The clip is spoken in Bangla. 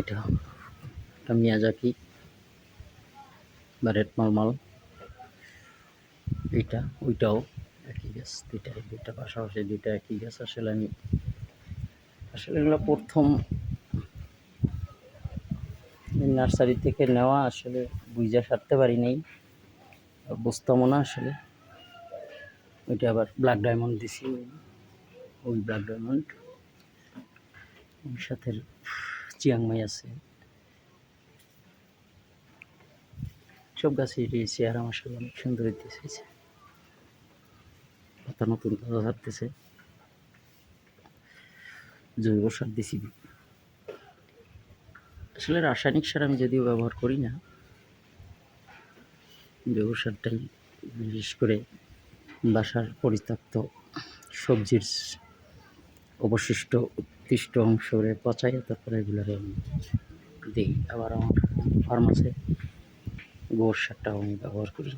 এটা এটা মিয়াজাকি বা রেড মালমাল। এইটা ওইটাও একই গাছ, দুইটা দুইটা পাশাপাশি দুইটা একই গাছ। আসলে আমি, আসলে এগুলো প্রথম নার্সারি থেকে নেওয়া, আসলে বুঝা সারতে পারি নাই, বুঝতামও না আসলে। ওইটা আবার ব্ল্যাক ডায়মন্ড দিছি, ওই ব্ল্যাক ডায়মন্ড সাথে চিয়াংমাই আছে। সব গাছে রয়েছে আর আমার মাসাল অনেক সুন্দর হইতেছে পাতা নতুন পাতা ধরতেছে জৈব সার দিছি। আসলে রাসায়নিক সার আমি যদিও ব্যবহার করি না, জৈব সারটাই বিশেষ করে বাসার পরিত্যক্ত সবজির অবশিষ্ট নির্দিষ্ট অংশরে পচাইয়া তারপরে এগুলোকে আমি দিই। আবার আমার ফার্মাসে গোবর সারটাও আমি ব্যবহার করি।